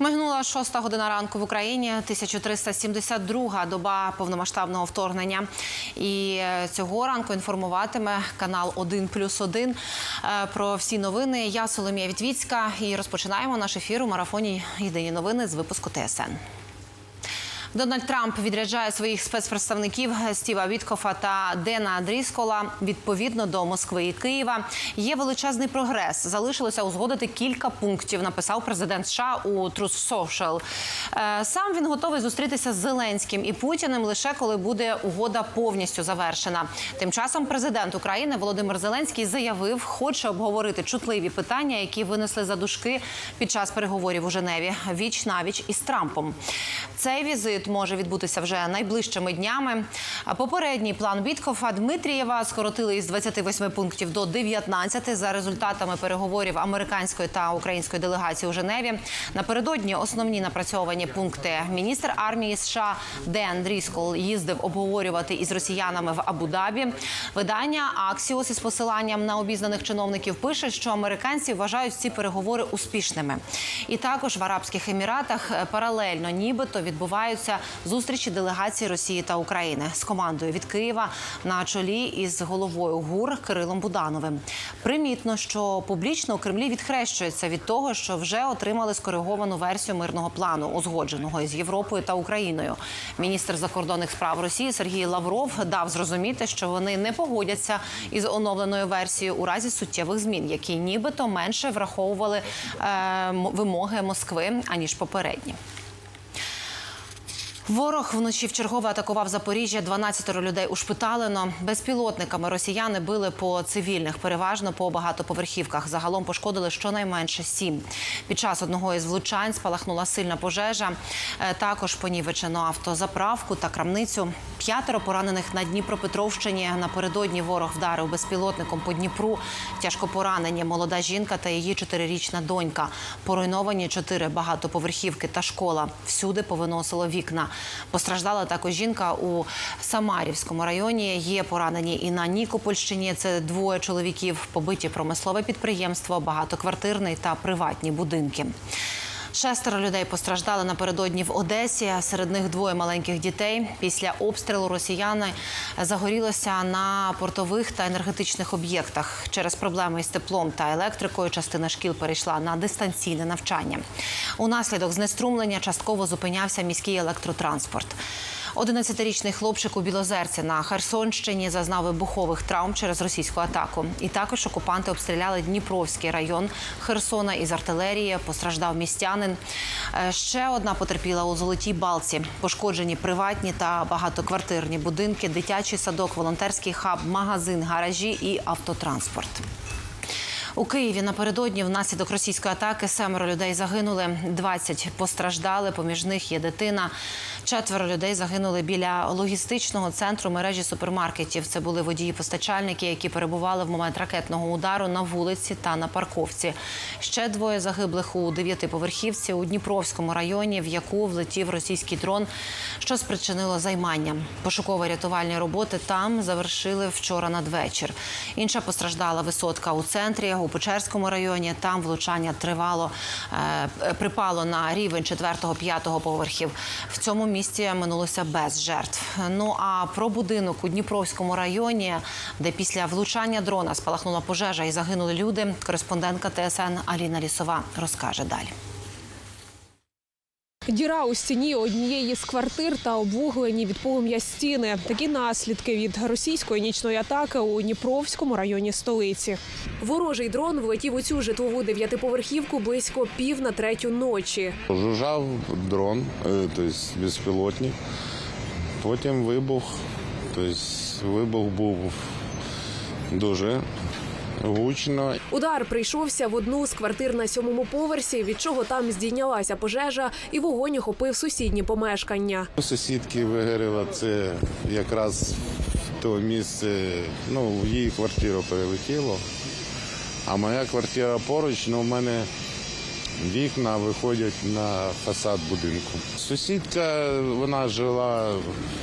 Мигнула шоста година ранку в Україні, 1372 доба повномасштабного вторгнення. І е, цього ранку інформуватиме канал один плюс 1 про всі новини. Я Соломія Вітвіцька і розпочинаємо наш ефір у марафоні Єдині новини з випуску ТСН. Дональд Трамп відряджає своїх спецпредставників Стіва Віткофа та Дена Дріскола відповідно до Москви і Києва. Є величезний прогрес. Залишилося узгодити кілька пунктів. Написав президент США у Truth Social. Е, Сам він готовий зустрітися з Зеленським і Путіним лише коли буде угода повністю завершена. Тим часом президент України Володимир Зеленський заявив, хоче обговорити чутливі питання, які винесли за дужки під час переговорів у Женеві віч навіч із Трампом. Цей візит може відбутися вже найближчими днями. А попередній план Біткофа Дмитрієва скоротили із 28 пунктів до 19 за результатами переговорів американської та української делегації у Женеві. Напередодні основні напрацьовані пункти. Міністр армії США Ден Дріскол їздив обговорювати із росіянами в Абу-Дабі. Видання Аксіос із посиланням на обізнаних чиновників пише, що американці вважають ці переговори успішними. І також в Арабських Еміратах е, паралельно, нібито відбуваються зустрічі делегацій Росії та України з командою від Києва на чолі із головою ГУР Кирилом Будановим. Примітно, що публічно у Кремлі відхрещується від того, що вже отримали скориговану версію мирного плану, узгодженого із Європою та Україною. Міністр закордонних справ Росії Сергій Лавров дав зрозуміти, що вони не погодяться із оновленою версією у разі суттєвих змін, які нібито менше враховували е, вимоги Москви аніж попередні. Ворог вночі вчергове атакував Запоріжжя. 12 людей ушпиталено. Безпілотниками росіяни били по цивільних, переважно по багатоповерхівках. Загалом пошкодили щонайменше сім. Під час одного із влучань спалахнула сильна пожежа. Е, Також понівечено автозаправку та крамницю. П'ятеро поранених на Дніпропетровщині. Напередодні ворог вдарив безпілотником по Дніпру. Тяжко поранені молода жінка та її чотирирічна донька. Поруйновані чотири багатоповерхівки та школа. Всюди повиносило вікна. Постраждала також жінка у Самарівському районі. Є поранені і на Нікопольщині. Це двоє чоловіків, побиті промислове підприємство, багатоквартирний та приватні будинки. Шестеро людей постраждали напередодні в Одесі. Серед них двоє маленьких дітей. Після обстрілу росіяни загорілося на портових та енергетичних об'єктах. Через проблеми із теплом та електрикою частина шкіл перейшла на дистанційне навчання. Унаслідок знеструмлення частково зупинявся міський електротранспорт. 11-річний хлопчик у Білозерці на Херсонщині зазнав вибухових травм через російську атаку. І також окупанти обстріляли Дніпровський район Херсона із артилерії. Постраждав містянин. Е, Ще одна потерпіла у Золотій Балці. Пошкоджені приватні та багатоквартирні будинки, дитячий садок, волонтерський хаб, магазин, гаражі і автотранспорт. У Києві напередодні внаслідок російської атаки семеро людей загинули, 20 постраждали. Поміж них є дитина. Четверо людей загинули біля логістичного центру мережі супермаркетів. Це були водії-постачальники, які перебували в момент ракетного удару на вулиці та на парковці. Ще двоє загиблих у дев'ятиповерхівці у Дніпровському районі, в яку влетів російський дрон, що спричинило займання. Пошуково-рятувальні роботи там завершили вчора надвечір. Інша постраждала висотка у центрі у Печерському районі. Там влучання тривало, е, припало на рівень 4-5 поверхів. В цьому місті минулося без жертв. Ну а про будинок у Дніпровському районі, де після влучання дрона спалахнула пожежа і загинули люди. Кореспондентка ТСН Аліна Лісова розкаже далі. Діра у стіні однієї з квартир та обвуглені від полум'я стіни. Такі наслідки від російської нічної атаки у Дніпровському районі столиці. Ворожий дрон влетів у цю житлову дев'ятиповерхівку близько пів на третю ночі. Жужжав дрон, тобто безпілотник. Потім вибух. Тобто вибух був дуже гучно. Удар прийшовся в одну з квартир на сьомому поверсі, від чого там здійнялася пожежа, і вогонь охопив сусідні помешкання. Сусідки вигоріло це якраз то місце, ну, в її квартиру перелетіло. А моя квартира поруч, ну, в мене вікна виходять на фасад будинку. Сусідка, вона жила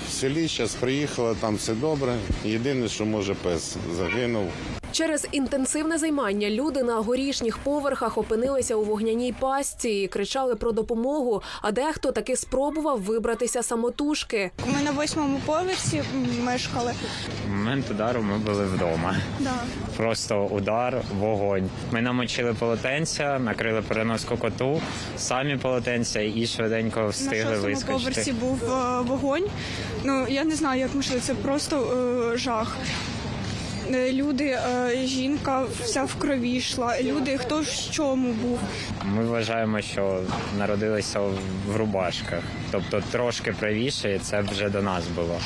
в селі, зараз приїхала, там все добре. Єдине, що може пес загинув. Через інтенсивне займання люди на горішніх поверхах опинилися у вогняній пастці і кричали про допомогу. А дехто таки спробував вибратися самотужки. Ми на восьмому поверсі мешкали. В момент удару ми були вдома. Да. Просто удар, вогонь. Ми намочили полотенця, накрили переноску коту, самі полотенця і швиденько На встигли шостому поверсі був е, вогонь. Ну я не знаю, як ми йшли. Це просто е, жах. Е, Люди, е, жінка вся в крові йшла. Люди, хто в чому був. Ми вважаємо, що народилися в рубашках, тобто трошки правіше, і це вже до нас було.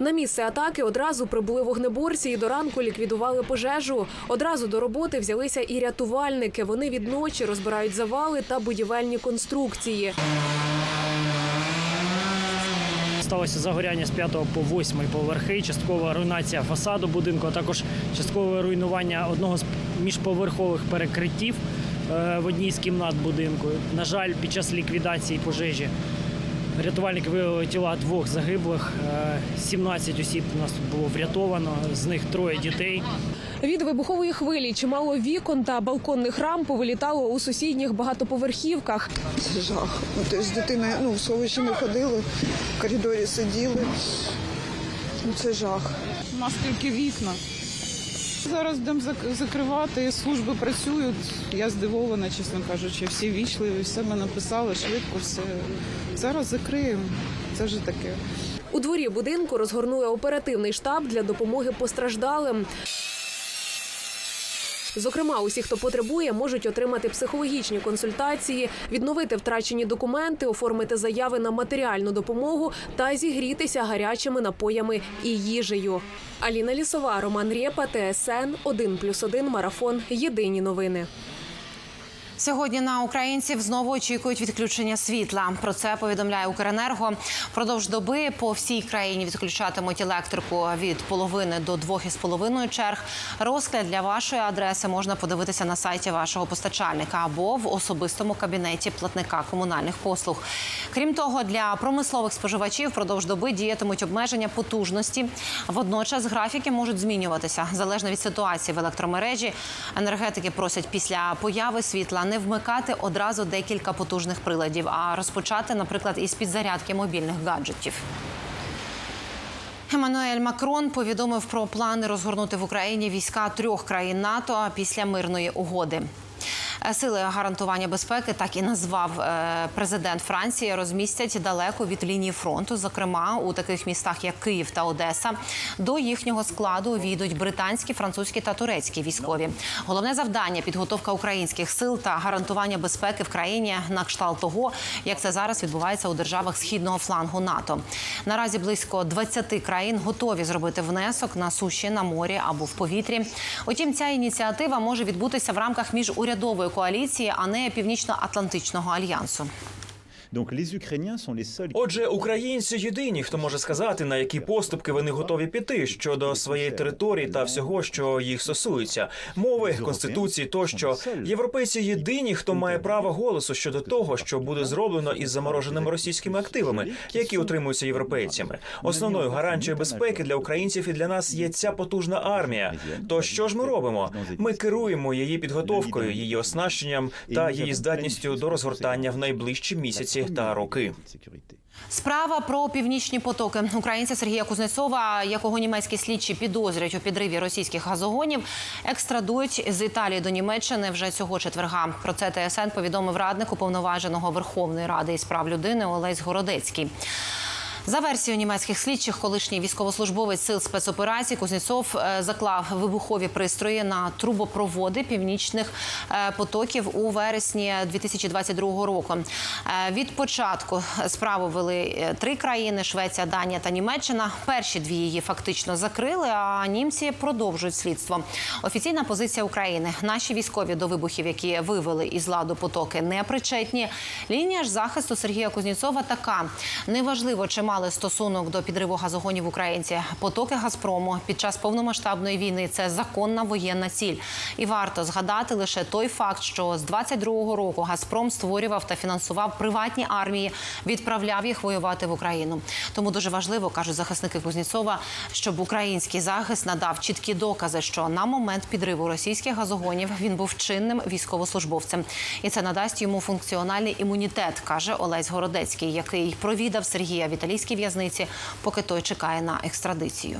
На місце атаки одразу прибули вогнеборці і до ранку ліквідували пожежу. Одразу до роботи взялися і рятувальники. Вони від ночі розбирають завали та будівельні конструкції. Сталося загоряння з 5 по 8 поверхи, часткова руйнація фасаду будинку, а також часткове руйнування одного з міжповерхових перекриттів е, в одній з кімнат будинку. На жаль, під час ліквідації пожежі рятувальники виявили тіла двох загиблих. Е, 17 осіб у нас було врятовано, з них троє дітей. Від вибухової хвилі чимало вікон та балконних рам повилітало у сусідніх багатоповерхівках. Це жах. Ну, тобто з дитиною ну, в сховищі ми ходили, в коридорі сиділи. Ну, це жах. У нас тільки вікна. Зараз будемо зак- закривати, служби працюють. Я здивована, чесно кажучи. Всі вічливі, все ми написали швидко, все. Зараз закриємо. Це вже таке. У дворі будинку розгорнули оперативний штаб для допомоги постраждалим. Зокрема, усі, хто потребує, можуть отримати психологічні консультації, відновити втрачені документи, оформити заяви на матеріальну допомогу та зігрітися гарячими напоями і їжею. Аліна Лісова, Роман Рєпа, ТСН 1+,1 Марафон. Єдині новини. Сьогодні на українців знову очікують відключення світла. Про це повідомляє Укренерго. Впродовж доби по всій країні відключатимуть електрику від половини до двох із половиною черг. Розклад для вашої адреси можна подивитися на сайті вашого постачальника або в особистому кабінеті платника комунальних послуг. Крім того, для промислових споживачів впродовж доби діятимуть обмеження потужності. Водночас графіки можуть змінюватися залежно від ситуації в електромережі. Енергетики просять після появи світла не вмикати одразу декілька потужних приладів, а розпочати, наприклад, із підзарядки мобільних гаджетів. Еммануель Макрон повідомив про плани розгорнути в Україні війська трьох країн НАТО після мирної угоди. Е, Сили гарантування безпеки так і назвав е, президент Франції. Розмістять далеко від лінії фронту, зокрема у таких містах, як Київ та Одеса. До їхнього складу увійдуть британські, французькі та турецькі військові. Головне завдання підготовка українських сил та гарантування безпеки в країні на кшталт того, як це зараз відбувається у державах східного флангу НАТО. Наразі близько 20 країн готові зробити внесок на суші, на морі або в повітрі. Утім, ця ініціатива може відбутися в рамках міжурядової коаліції, а не північно-атлантичного альянсу. Отже, українці єдині, хто може сказати, на які поступки вони готові піти щодо своєї території та всього, що їх стосується, мови, конституції тощо. Європейці єдині, хто має право голосу щодо того, що буде зроблено із замороженими російськими активами, які утримуються європейцями. Основною гарантією безпеки для українців і для нас є ця потужна армія. То що ж ми робимо? Ми керуємо її підготовкою, її оснащенням та її здатністю до розгортання в найближчі місяці та роки. Справа про північні потоки українця Сергія Кузнецова, якого німецькі слідчі підозрюють у підриві російських газогонів, екстрадують з Італії до Німеччини вже цього четверга. Про це ТСН повідомив радник уповноваженого Верховної Ради із прав людини Олесь Городецький. За версією німецьких слідчих, колишній військовослужбовець сил спецоперацій Кузнєцов е, заклав вибухові пристрої на трубопроводи північних е, потоків у вересні 2022 року. Е, Від початку справу вели три країни: Швеція, Данія та Німеччина. Перші дві її фактично закрили, а німці продовжують слідство. Офіційна позиція України: наші військові до вибухів, які вивели із ладу потоки, не причетні. Лінія ж захисту Сергія Кузнєцова така: неважливо, чи мав мали стосунок до підриву газогонів українці. Потоки Газпрому під час повномасштабної війни це законна воєнна ціль. І варто згадати лише той факт, що з 22-го року Газпром створював та фінансував приватні армії, відправляв їх воювати в Україну. Тому дуже важливо кажуть захисники Кузнєцова, щоб український захист надав чіткі докази, що на момент підриву російських газогонів він був чинним військовослужбовцем, і це надасть йому функціональний імунітет, каже Олесь Городецький, який провідав Сергія в італійській в'язниці, поки той чекає на екстрадицію.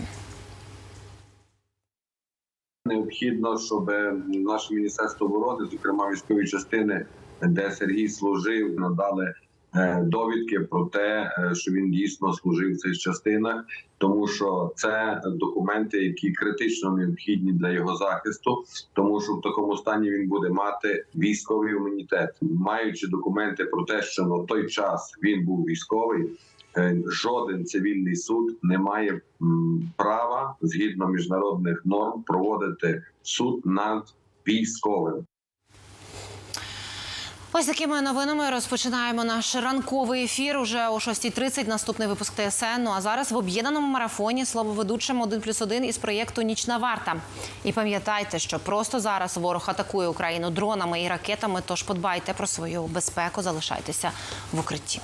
Необхідно, щоб наше міністерство оборони, зокрема військові частини, де Сергій служив, надали е, довідки про те, е, що він дійсно служив в цих частинах, тому що це документи, які критично необхідні для його захисту, тому що в такому стані він буде мати військовий імунітет, маючи документи про те, що на той час він був військовий. Е, Жоден цивільний суд не має права згідно міжнародних норм проводити суд над військовим. Ось такими новинами розпочинаємо наш ранковий ефір. Уже о 6.30 наступний випуск ТСН. Ну а зараз в об'єднаному марафоні слово ведучим 1 плюс 1 із проєкту Нічна варта. І пам'ятайте, що просто зараз ворог атакує Україну дронами і ракетами. Тож подбайте про свою безпеку, залишайтеся в укритті.